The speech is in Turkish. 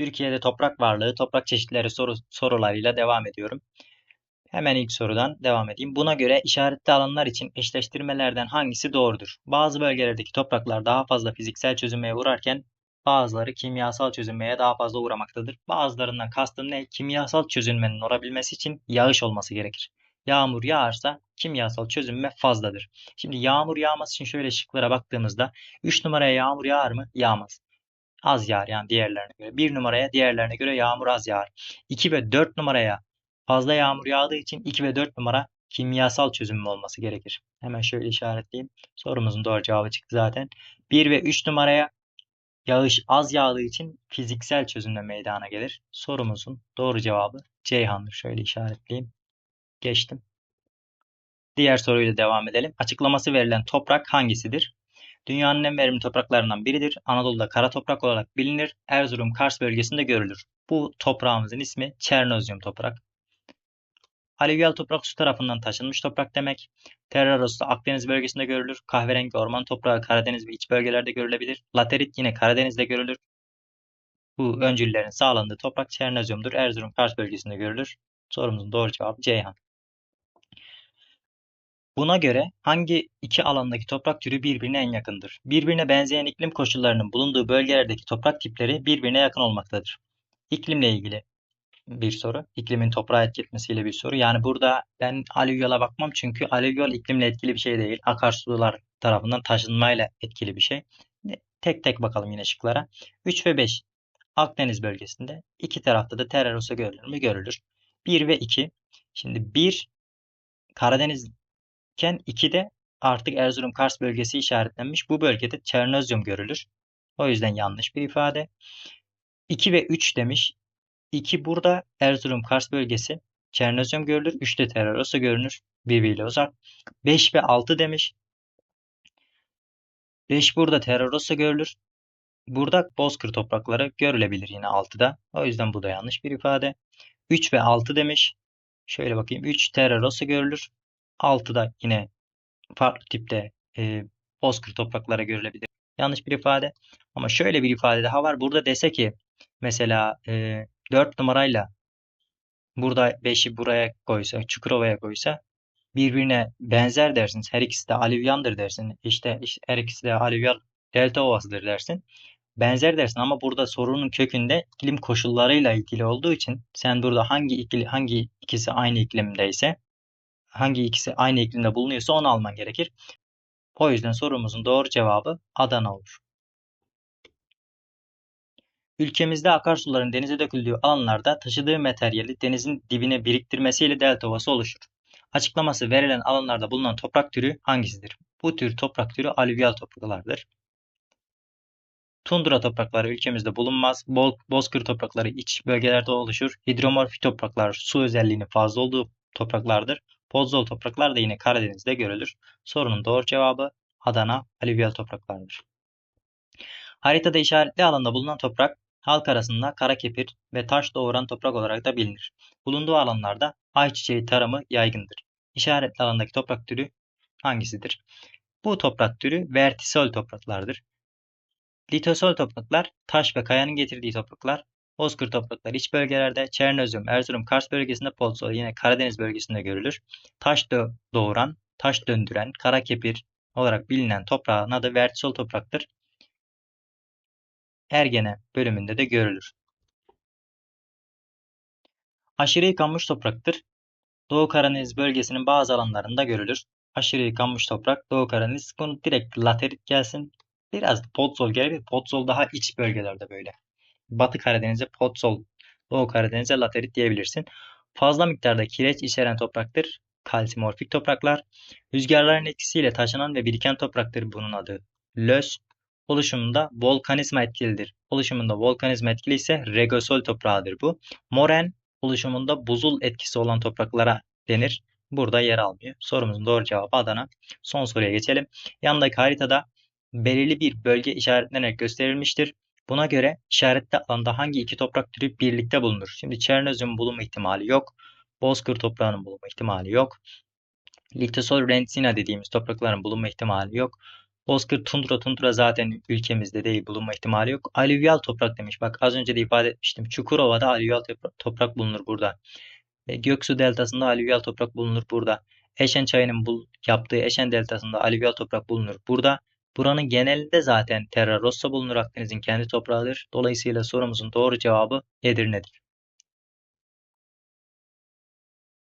Türkiye'de toprak varlığı, toprak çeşitleri soru, sorularıyla devam ediyorum. Hemen ilk sorudan devam edeyim. Buna göre işaretli alanlar için eşleştirmelerden hangisi doğrudur? Bazı bölgelerdeki topraklar daha fazla fiziksel çözünmeye uğrarken bazıları kimyasal çözünmeye daha fazla uğramaktadır. Bazılarından kastım ne? Kimyasal çözünmenin olabilmesi için yağış olması gerekir. Yağmur yağarsa kimyasal çözünme fazladır. Şimdi yağmur yağması için şöyle şıklara baktığımızda 3 numaraya yağmur yağar mı? Yağmaz. Az yağar yani diğerlerine göre. 1 numaraya diğerlerine göre yağmur az yağar. 2 ve 4 numaraya fazla yağmur yağdığı için 2 ve 4 numara kimyasal çözünme olması gerekir. Hemen şöyle işaretleyeyim. Sorumuzun doğru cevabı çıktı zaten. 1 ve 3 numaraya yağış az yağdığı için fiziksel çözünme meydana gelir. Sorumuzun doğru cevabı Ceyhan'dır. Şöyle işaretleyeyim. Geçtim. Diğer soruyla devam edelim. Açıklaması verilen toprak hangisidir? Dünyanın en verimli topraklarından biridir. Anadolu'da kara toprak olarak bilinir. Erzurum, Kars bölgesinde görülür. Bu toprağımızın ismi Çernozyum toprak. Alüvyal toprak su tarafından taşınmış toprak demek. Terraros da Akdeniz bölgesinde görülür. Kahverengi orman toprağı Karadeniz ve iç bölgelerde görülebilir. Laterit yine Karadeniz'de görülür. Bu öncüllerin sağlandığı toprak Çernozyum'dur. Erzurum, Kars bölgesinde görülür. Sorumuzun doğru cevabı Ceyhan. Buna göre hangi iki alandaki toprak türü birbirine en yakındır? Birbirine benzeyen iklim koşullarının bulunduğu bölgelerdeki toprak tipleri birbirine yakın olmaktadır. İklimle ilgili bir soru. İklimin toprağa etki etmesiyle bir soru. Yani burada ben alüvyala bakmam çünkü alüvyal iklimle etkili bir şey değil. Akarsular tarafından taşınmayla etkili bir şey. Tek tek bakalım yine şıklara. 3 ve 5 Akdeniz bölgesinde. iki tarafta da terrarosa görülür mü? Görülür. 1 ve 2. Şimdi 1 Karadeniz iken 2'de artık Erzurum Kars bölgesi işaretlenmiş. Bu bölgede Çernozyum görülür. O yüzden yanlış bir ifade. 2 ve 3 demiş. 2 burada Erzurum Kars bölgesi. Çernozyum görülür. 3 de Terrarossa görünür. Birbiriyle uzak. 5 ve 6 demiş. 5 burada Terrarossa görülür. Burada Bozkır toprakları görülebilir yine 6'da. O yüzden bu da yanlış bir ifade. 3 ve 6 demiş. Şöyle bakayım. 3 Terrarossa görülür. 6'da yine farklı tipte e, bozkır topraklara görülebilir. Yanlış bir ifade. Ama şöyle bir ifade daha var. Burada dese ki mesela e, 4 numarayla burada 5'i buraya koysa, Çukurova'ya koysa birbirine benzer dersiniz. Her ikisi de alüvyandır dersin. İşte, işte her ikisi de alüvyal delta ovasıdır dersin. Benzer dersin ama burada sorunun kökünde iklim koşullarıyla ilgili olduğu için sen burada hangi ikili, hangi ikisi aynı iklimdeyse hangi ikisi aynı iklimde bulunuyorsa onu alman gerekir. O yüzden sorumuzun doğru cevabı Adana olur. Ülkemizde akarsuların denize döküldüğü alanlarda taşıdığı materyali denizin dibine biriktirmesiyle delta ovası oluşur. Açıklaması verilen alanlarda bulunan toprak türü hangisidir? Bu tür toprak türü alüvyal topraklardır. Tundra toprakları ülkemizde bulunmaz. Bol, bozkır toprakları iç bölgelerde oluşur. Hidromorfi topraklar su özelliğinin fazla olduğu topraklardır. Podzol topraklar da yine Karadeniz'de görülür. Sorunun doğru cevabı Adana alüvyal topraklardır. Haritada işaretli alanda bulunan toprak halk arasında kara kepir ve taş doğuran toprak olarak da bilinir. Bulunduğu alanlarda ayçiçeği tarımı yaygındır. İşaretli alandaki toprak türü hangisidir? Bu toprak türü vertisol topraklardır. Litosol topraklar taş ve kayanın getirdiği topraklar. Bozkır toprakları iç bölgelerde, Çernozyum, Erzurum, Kars bölgesinde, Polsol yine Karadeniz bölgesinde görülür. Taş doğuran, taş döndüren, kara kepir olarak bilinen toprağın adı vertisol topraktır. Ergene bölümünde de görülür. Aşırı yıkanmış topraktır. Doğu Karadeniz bölgesinin bazı alanlarında görülür. Aşırı yıkanmış toprak Doğu Karadeniz. Bunu direkt laterit gelsin. Biraz Podzol gelebilir. Podzol daha iç bölgelerde böyle. Batı Karadeniz'e Podzol, Doğu Karadeniz'e laterit diyebilirsin. Fazla miktarda kireç içeren topraktır. Kalsimorfik topraklar. Rüzgarların etkisiyle taşınan ve biriken topraktır bunun adı. Lös oluşumunda volkanizma etkilidir. Oluşumunda volkanizma etkili ise regosol toprağıdır bu. Moren oluşumunda buzul etkisi olan topraklara denir. Burada yer almıyor. Sorumuzun doğru cevabı Adana. Son soruya geçelim. Yandaki haritada belirli bir bölge işaretlenerek gösterilmiştir. Buna göre işaretli alanda hangi iki toprak türü birlikte bulunur? Şimdi Çernozyum bulunma ihtimali yok. Bozkır toprağının bulunma ihtimali yok. Litosol rentsina dediğimiz toprakların bulunma ihtimali yok. Bozkır tundra tundra zaten ülkemizde değil bulunma ihtimali yok. Alüvyal toprak demiş. Bak az önce de ifade etmiştim. Çukurova'da alüvyal toprak bulunur burada. E, Göksu deltasında alüvyal toprak bulunur burada. Eşen çayının bul yaptığı Eşen deltasında alüvyal toprak bulunur burada. Buranın genelinde zaten Terra Rossa bulunur. Akdeniz'in kendi toprağıdır. Dolayısıyla sorumuzun doğru cevabı Edirne'dir.